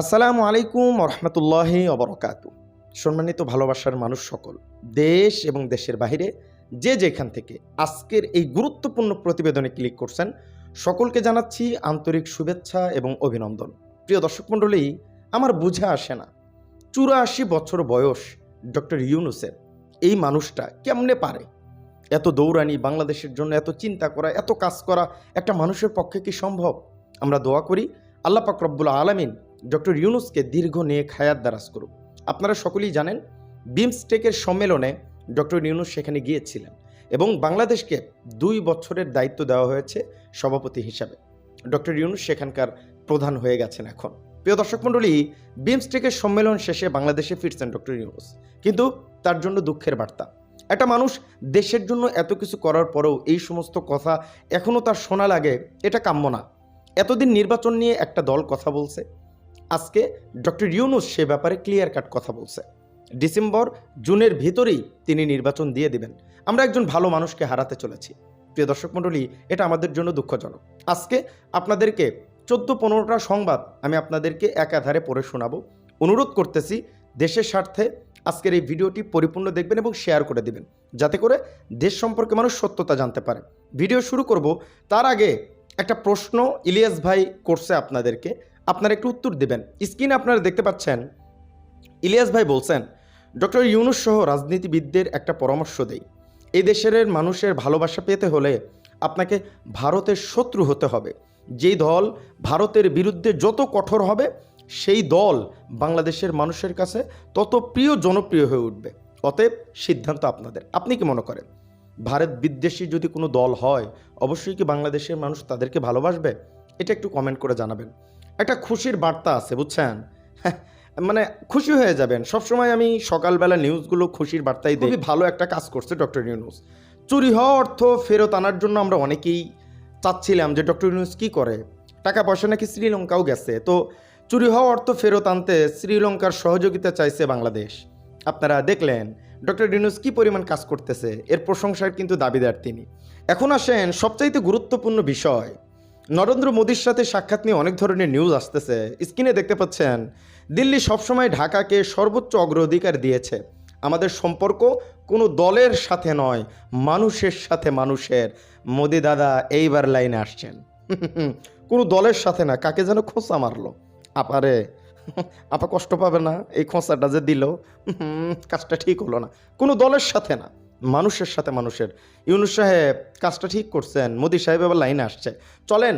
আসসালামু আলাইকুম রহমতুল্লাহ অবরকাত সম্মানিত ভালোবাসার মানুষ সকল, দেশ এবং দেশের বাইরে যে যেখান থেকে আজকের এই গুরুত্বপূর্ণ প্রতিবেদনে ক্লিক করছেন, সকলকে জানাচ্ছি আন্তরিক শুভেচ্ছা এবং অভিনন্দন। প্রিয় দর্শক মণ্ডলী, আমার বুঝে আসে না চুরাশি বছর বয়স ডক্টর ইউনুসের এই মানুষটা কেমনে পারে? এত দৌড়ানি বাংলাদেশের জন্য, এত চিন্তা করা, এত কাজ করা একটা মানুষের পক্ষে কি সম্ভব? আমরা দোয়া করি, আল্লাহ পাক রব্বুল আলমিন ডক্টর ইউনুসকে দীর্ঘ নিয়ে খায়াত দারাজ করুক। আপনারা সকলেই জানেন, বিমস্টেকের সম্মেলনে ডক্টর ইউনুস সেখানে গিয়েছিলেন এবং বাংলাদেশকে দুই বছরের দায়িত্ব দেওয়া হয়েছে সভাপতি হিসাবে। ডক্টর ইউনুস সেখানকার প্রধান হয়ে গেছেন এখন। প্রিয় দর্শক মণ্ডলী, বিমস্টেকের সম্মেলন শেষে বাংলাদেশে ফিরছেন ডক্টর ইউনুস। কিন্তু তার জন্য দুঃখের বার্তা। একটা মানুষ দেশের জন্য এত কিছু করার পরেও এই সমস্ত কথা এখনও তার শোনা লাগে, এটা কাম্য না। এতদিন নির্বাচন নিয়ে একটা দল কথা বলছে আজকে ডক্টর ইউনুস সে ব্যাপারে ক্লিয়ার কাট কথা বলছে। ডিসেম্বর, জুনের ভিতরেই তিনি নির্বাচন দিয়ে দেবেন। আমরা একজন ভালো মানুষকে হারাতে চলেছি। প্রিয় দর্শক মণ্ডলী, এটা আমাদের জন্য দুঃখজনক। আজকে আপনাদেরকে চোদ্দ পনেরোটা সংবাদ আমি আপনাদেরকে একাধারে পড়ে শোনাবো। অনুরোধ করতেছি, দেশের স্বার্থে আজকের এই ভিডিওটি পরিপূর্ণ দেখবেন এবং শেয়ার করে দেবেন। যাতে করে দেশ সম্পর্কে মানুষ সত্যতা জানতে পারে। ভিডিও শুরু করব, তার আগে একটা প্রশ্ন ইলিয়াস ভাই করছে আপনাদেরকে। আপনারা একটু উত্তর দেবেন। স্ক্রিনে আপনারা দেখতে পাচ্ছেন, ইলিয়াস ভাই বলছেন, ডক্টর ইউনুস সহ রাজনীতিবিদদের একটা পরামর্শ দেই। এই দেশের মানুষের ভালোবাসা পেতে হলে আপনাকে ভারতের শত্রু হতে হবে। যেই দল ভারতের বিরুদ্ধে যত কঠোর হবে, সেই দল বাংলাদেশের মানুষের কাছে তত প্রিয় জনপ্রিয় হয়ে উঠবে। অতএব সিদ্ধান্ত আপনাদের। আপনি কি মনে করেন? ভারত বিদ্বেষী যদি কোনো দল হয়, অবশ্যই কি বাংলাদেশের মানুষ তাদেরকে ভালোবাসবে? এটা একটু কমেন্ট করে জানাবেন। একটা খুশির বার্তা আছে বুঝছেন? হ্যাঁ, মানে খুশি হয়ে যাবেন। সবসময় আমি সকালবেলা নিউজগুলো খুশির বার্তাই দিই। ভালো একটা কাজ করছে ডক্টর ইউনুস চুরি হওয়া অর্থ ফেরত আনার জন্য আমরা অনেকেই চাচ্ছিলাম যে ডক্টর ইউনুস কী করে? টাকা পয়সা নাকি শ্রীলঙ্কাও গেছে। তো চুরি হওয়া অর্থ ফেরত আনতে শ্রীলঙ্কার সহযোগিতা চাইছে বাংলাদেশ। আপনারা দেখলেন ডক্টর ইউনুস কি পরিমাণ কাজ করতেছে এর প্রশংসার কিন্তু দাবিদার তিনি। এখন আসেন সবচাইতে গুরুত্বপূর্ণ বিষয়। নরেন্দ্র মোদীর সাথে সাক্ষাৎ নিয়ে অনেক ধরনের নিউজ আসতেছে। স্ক্রিনে দেখতে পাচ্ছেন, দিল্লি সবসময় ঢাকাকে সর্বোচ্চ অগ্রাধিকার দিয়েছে। আমাদের সম্পর্ক কোনো দলের সাথে নয়, মানুষের সাথে মানুষের। মোদি দাদা, এইবার লাইনে আসছেন। কোনো দলের সাথে না, কাকে যেন খোঁচা মারলো। আপারে আপা কষ্ট পাবে না, এই খোঁচাটা যে দিল। কাজটা ঠিক হলো না। কোনো দলের সাথে না। মানুষের সাথে মানুষের। ইউনুস সাহেব কাজটা ঠিক করছেন, মোদি সাহেব এবার লাইনে আসছে। চলেন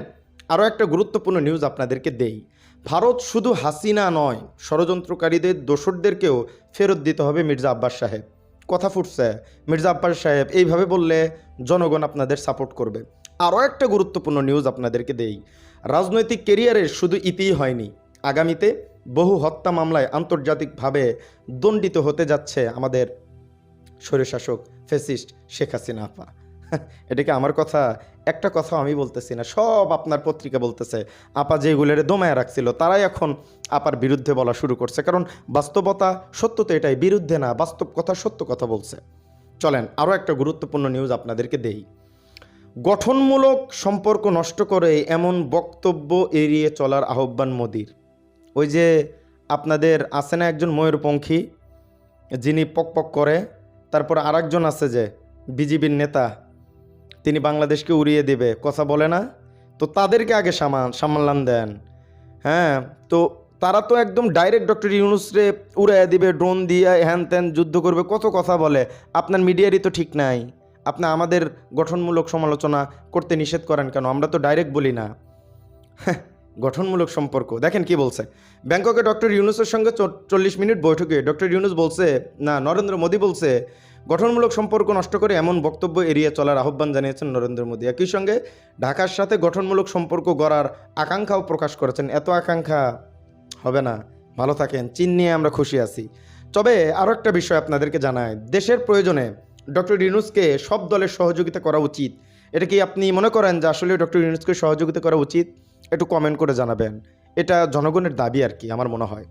আরও একটা গুরুত্বপূর্ণ নিউজ আপনাদেরকে দেই। ভারত শুধু হাসিনা নয়, ষড়যন্ত্রকারীদের, দোসরদেরকেও ফেরত দিতে হবে মির্জা আব্বাস সাহেব। কথা ফুটছে, মির্জা আব্বাস সাহেব এইভাবে বললে জনগণ আপনাদের সাপোর্ট করবে। আরও একটা গুরুত্বপূর্ণ নিউজ আপনাদেরকে দেই। রাজনৈতিক কেরিয়ারের শুধু ইতিই হয়নি, আগামীতে বহু হত্যা মামলায় আন্তর্জাতিকভাবে দণ্ডিত হতে যাচ্ছে আমাদের স্বৈরশাসক ফেসিস্ট শেখ হাসিনা আপা। এটা কি আমার কথা, একটা কথা আমি বলতেছি না, সব আপনার পত্রিকা বলতেছে। আপা যেগুলোরে দমায় রাখছিল, তারাই এখন আপার বিরুদ্ধে বলা শুরু করছে। কারণ বাস্তবতা সত্য তো এটাই, বিরুদ্ধে না, বাস্তব কথা সত্য কথা বলছে। চলেন, আরও একটা গুরুত্বপূর্ণ নিউজ আপনাদেরকে দেই। গঠনমূলক সম্পর্ক নষ্ট করে এমন বক্তব্য এড়িয়ে চলার আহ্বান মোদির। ওই যে আপনাদের আছে না একজন ময়ূরপঙ্খী, যিনি পক পক করে তারপর আরেকজন আছে যে বিজিবির নেতা তিনি বাংলাদেশকে উড়িয়ে দেবে কথা বলে না? তো তাদেরকে আগে সামান সামালান দেন। হ্যাঁ তো তারা তো একদম ডাইরেক্ট ডক্টর ইউনুসরে উড়াইয়া দিবে ড্রোন দিয়ে হ্যান ত্যান যুদ্ধ করবে কত কথা বলে। আপনার মিডিয়ারই তো ঠিক নাই। আপনি আমাদের গঠনমূলক সমালোচনা করতে নিষেধ করেন কেন? আমরা তো ডাইরেক্ট বলি না। হ্যাঁ, গঠনমূলক সম্পর্ক। দেখেন কি বলছে। ব্যাংককে ডক্টর ইউনুসের সঙ্গে চল্লিশ মিনিট বৈঠকে ডক্টর ইউনুস বলছে, না, নরেন্দ্র মোদী বলছে, গঠনমূলক সম্পর্ক নষ্ট করে এমন বক্তব্য এড়িয়ে চলার আহ্বান জানিয়েছেন নরেন্দ্র মোদী। একই সঙ্গে ঢাকার সাথে গঠনমূলক সম্পর্ক গড়ার আকাঙ্ক্ষাও প্রকাশ করেছেন। এত আকাঙ্ক্ষা হবে না। ভালো থাকেন। চীন নিয়ে আমরা খুশি আছি। তবে আরও একটা বিষয় আপনাদেরকে জানায় দেশের প্রয়োজনে ডক্টর ইউনুসকে সব দলের সহযোগিতা করা উচিত। এটা কি আপনি মনে করেন যে আসলে ডক্টর ইউনুসকে সহযোগিতা করা উচিত? একটু কমেন্ট করে জানাবেন। এটা জনগণের দাবি আর কি, আমার মনে হয়।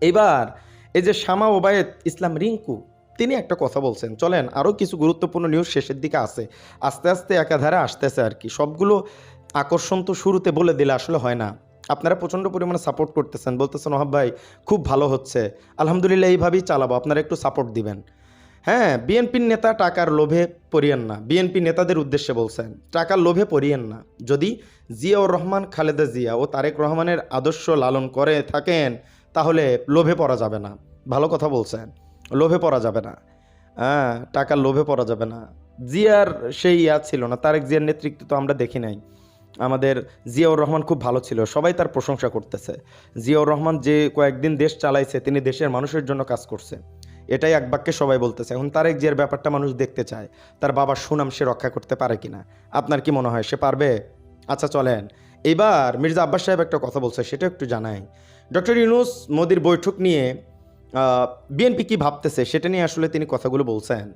এবার, এই যে শামা ওবায়েদ ইসলাম রিঙ্কু, তিনি একটা কথা বলছেন। চলেন আরও কিছু গুরুত্বপূর্ণ নিউজ শেষের দিকে আছে। আস্তে আস্তে একাধারে আসতেছে আর কি। সবগুলো আকর্ষণ তো শুরুতে বলে দিলে আসলে হয় না। আপনারা প্রচণ্ড পরিমাণে সাপোর্ট করতেছেন। বলতেছেন, ওহাব ভাই, খুব ভালো হচ্ছে। আলহামদুলিল্লাহ, এইভাবেই চালাবো। আপনারা একটু সাপোর্ট দিবেন। হ্যাঁ বিএনপির নেতা টাকার লোভে পড়িয়েন না। বিএনপি নেতাদের উদ্দেশ্যে বলছেন, টাকার লোভে পড়িয়েন না। যদি জিয়াউর রহমান, খালেদা জিয়া ও তারেক রহমানের আদর্শ লালন করে থাকেন, তাহলে লোভে পড়া যাবে না। ভালো কথা বলছেন, লোভে পড়া যাবে না। হ্যাঁ টাকার লোভে পড়া যাবে না। জিয়ার সেই ইয়া ছিল না, তারেক জিয়ার নেতৃত্ব তো আমরা দেখি নাই। আমাদের জিয়াউর রহমান খুব ভালো ছিল, সবাই তার প্রশংসা করতেছে। জিয়াউর রহমান যে কয়েকদিন দেশ চালাইছে, তিনি দেশের মানুষের জন্য কাজ করছে। এটাই এক বাক্যে সবাই বলতেছে। এখন তারেক জিয়ার ব্যাপারটা মানুষ দেখতে চায়। তার বাবার সুনাম সে রক্ষা করতে পারে কিনা। আপনার কি মনে হয়, সে পারবে? আচ্ছা চলেন। এবার মির্জা আব্বাস সাহেব একটা কথা বলছে সেটা একটু জানাই। ডক্টর ইউনুস মোদির বৈঠক নিয়ে বিএনপি কি ভাবতেছে, সেটা নিয়ে আসলে তিনি কথাগুলো বলছেন।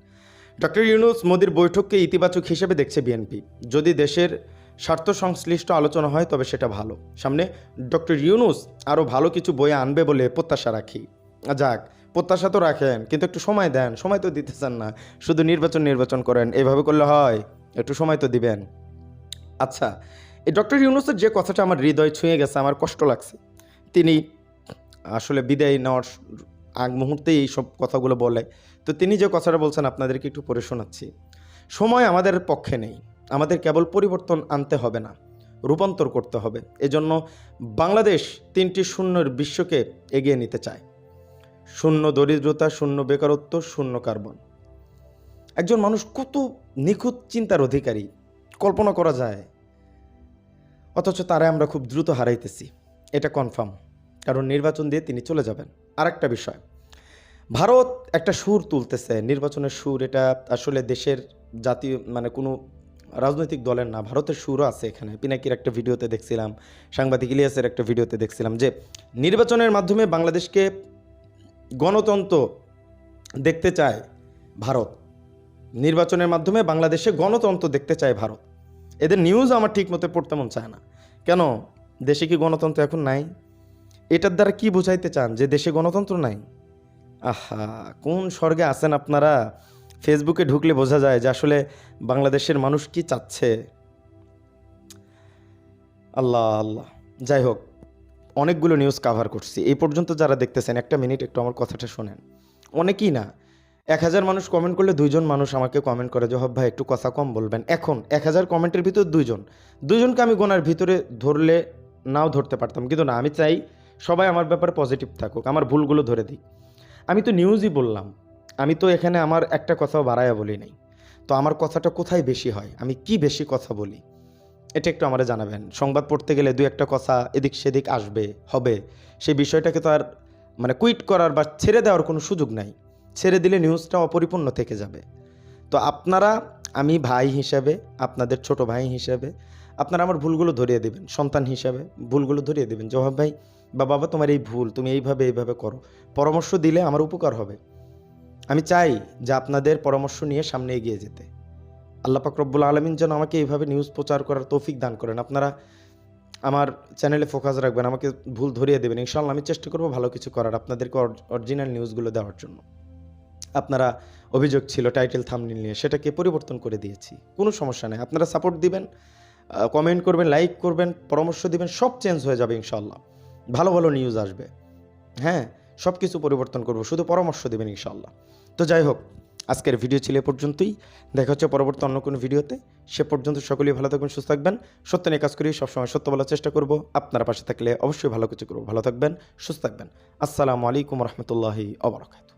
ডক্টর ইউনুস মোদির বৈঠককে ইতিবাচক হিসেবে দেখছে বিএনপি। যদি দেশের স্বার্থ সংশ্লিষ্ট আলোচনা হয়, তবে সেটা ভালো। সামনে ডক্টর ইউনুস আরও ভালো কিছু বয়ে আনবে বলে প্রত্যাশা রাখি। যাক প্রত্যাশা তো রাখেন, কিন্তু একটু সময় দেন, সময় তো দিতে চান না। শুধু নির্বাচন নির্বাচন করেন এইভাবে করলে হয়? একটু সময় তো দিবেন। আচ্ছা এই ডক্টর ইউনুসের যে কথাটা আমার হৃদয় ছুঁয়ে গেছে, আমার কষ্ট লাগছে। তিনি আসলে বিদায় নেওয়ার আগ মুহূর্তেই এই সব কথাগুলো বলে। তো তিনি যে কথাটা বলছেন, আপনাদেরকে একটু পড়ে শোনাচ্ছি। সময় আমাদের পক্ষে নেই। আমাদের কেবল পরিবর্তন আনতে হবে না, রূপান্তর করতে হবে। এজন্য বাংলাদেশ তিনটি শূন্যের বিশ্বকে এগিয়ে নিতে চায়। শূন্য দরিদ্রতা, শূন্য বেকারত্ব, শূন্য কার্বন। একজন মানুষ কত নিখুঁত চিন্তার অধিকারী, কল্পনা করা যায়। অথচ তারা আমরা খুব দ্রুত হারাইতেছি, এটা কনফার্ম কারণ নির্বাচন দিয়ে তিনি চলে যাবেন। আর একটা বিষয়, ভারত একটা সুর তুলতেছে, নির্বাচনের সুর, এটা আসলে দেশের জাতীয় মানে কোনো রাজনৈতিক দলের না, ভারতের সুরও আছে এখানে। পিনাকির একটা ভিডিওতে দেখছিলাম, সাংবাদিক ইলিয়াসের একটা ভিডিওতে দেখছিলাম যে, নির্বাচনের মাধ্যমে বাংলাদেশকে গণতন্ত্র দেখতে চায় ভারত। নির্বাচনের মাধ্যমে বাংলাদেশে গণতন্ত্র দেখতে চায় ভারত। এদের নিউজ আমার ঠিক মতো পড়তে মন চায় না। কেন? দেশে কি গণতন্ত্র এখন নাই? এটার দ্বারা কি বোঝাইতে চান যে দেশে গণতন্ত্র নাই? আহা, কোন স্বর্গে আছেন আপনারা? ফেসবুকে ঢুকলে বোঝা যায় যে আসলে বাংলাদেশের মানুষ কি চাচ্ছে। আল্লাহ আল্লাহ। যাই হোক অনেকগুলো নিউজ কাভার করছি। এই পর্যন্ত যারা দেখতেছেন, একটা মিনিট একটু আমার কথাটা শোনেন। অনেকেই না, এক হাজার মানুষ কমেন্ট করলে দুইজন মানুষ আমাকে কমেন্ট করে যে, হব ভাই, একটু কথা কম বলবেন। এখন, এক হাজার কমেন্টের ভিতর দুইজন। দুইজনকে আমি গোনার ভিতরে ধরলে নাও ধরতে পারতাম। কিন্তু না, আমি চাই সবাই আমার ব্যাপারে পজিটিভ থাকুক, আমার ভুলগুলো ধরে দিই আমি তো নিউজই বললাম। আমি তো এখানে আমার একটা কথাও বাড়াইয়া বলি নাই। তো আমার কথাটা কোথায় বেশি হয়? আমি কি বেশি কথা বলি? এটা একটু আমারে জানাবেন। সংবাদ পড়তে গেলে দু একটা কথা এদিক সেদিক আসবে, হবে। সেই বিষয়টাকে তো আর মানে কুইট করার বা ছেড়ে দেওয়ার কোনো সুযোগ নাই। ছেড়ে দিলে নিউজটা অপরিপূর্ণ থেকে যাবে। তো আপনারা, আমি ভাই হিসাবে, আপনাদের ছোট ভাই হিসাবে, আপনারা আমার ভুলগুলো ধরিয়ে দেবেন, সন্তান হিসাবে ভুলগুলো ধরিয়ে দেবেন। জবাব, ভাই, বা বাবা তোমার এই ভুল, তুমি এইভাবে এইভাবে করো। পরামর্শ দিলে আমার উপকার হবে। আমি চাই যে আপনাদের পরামর্শ নিয়ে সামনে এগিয়ে যেতে। আল্লাহ পাক রব্বুল আলমিন যেন আমাকে এইভাবে নিউজ প্রচার করার তৌফিক দান করেন। আপনারা আমার চ্যানেলে ফোকাস রাখবেন, আমাকে ভুল ধরিয়ে দেবেন। ইনশাল্লাহ আমি চেষ্টা করব ভালো কিছু করার আপনাদেরকে অরিজিনাল নিউজগুলো দেওয়ার জন্য। আপনারা অভিযোগ ছিল টাইটেল থামনিল নিয়ে, সেটাকে পরিবর্তন করে দিয়েছি। কোনো সমস্যা নেই। আপনারা সাপোর্ট দিবেন কমেন্ট করবেন লাইক করবেন, পরামর্শ দিবেন, সব চেঞ্জ হয়ে যাবে ইনশাল্লাহ ভালো ভালো নিউজ আসবে। হ্যাঁ সব কিছু পরিবর্তন করব, শুধু পরামর্শ দেবেন ইনশাল্লাহ তো যাই হোক আজকের ভিডিও ছিল এ পর্যন্তই। দেখা হচ্ছে পরবর্তী অন্য কোনো ভিডিওতে। সে পর্যন্ত সকলেই ভালো থাকবেন, সুস্থ থাকবেন। সত্য নিয়ে কাজ করি সবসময় সত্য বলার চেষ্টা করব। আপনার পাশে থাকলে অবশ্যই ভালো কিছু করব। ভালো থাকবেন, সুস্থ থাকবেন। আসসালামু আলাইকুম রহমতুল্লাহি অবরাকাতু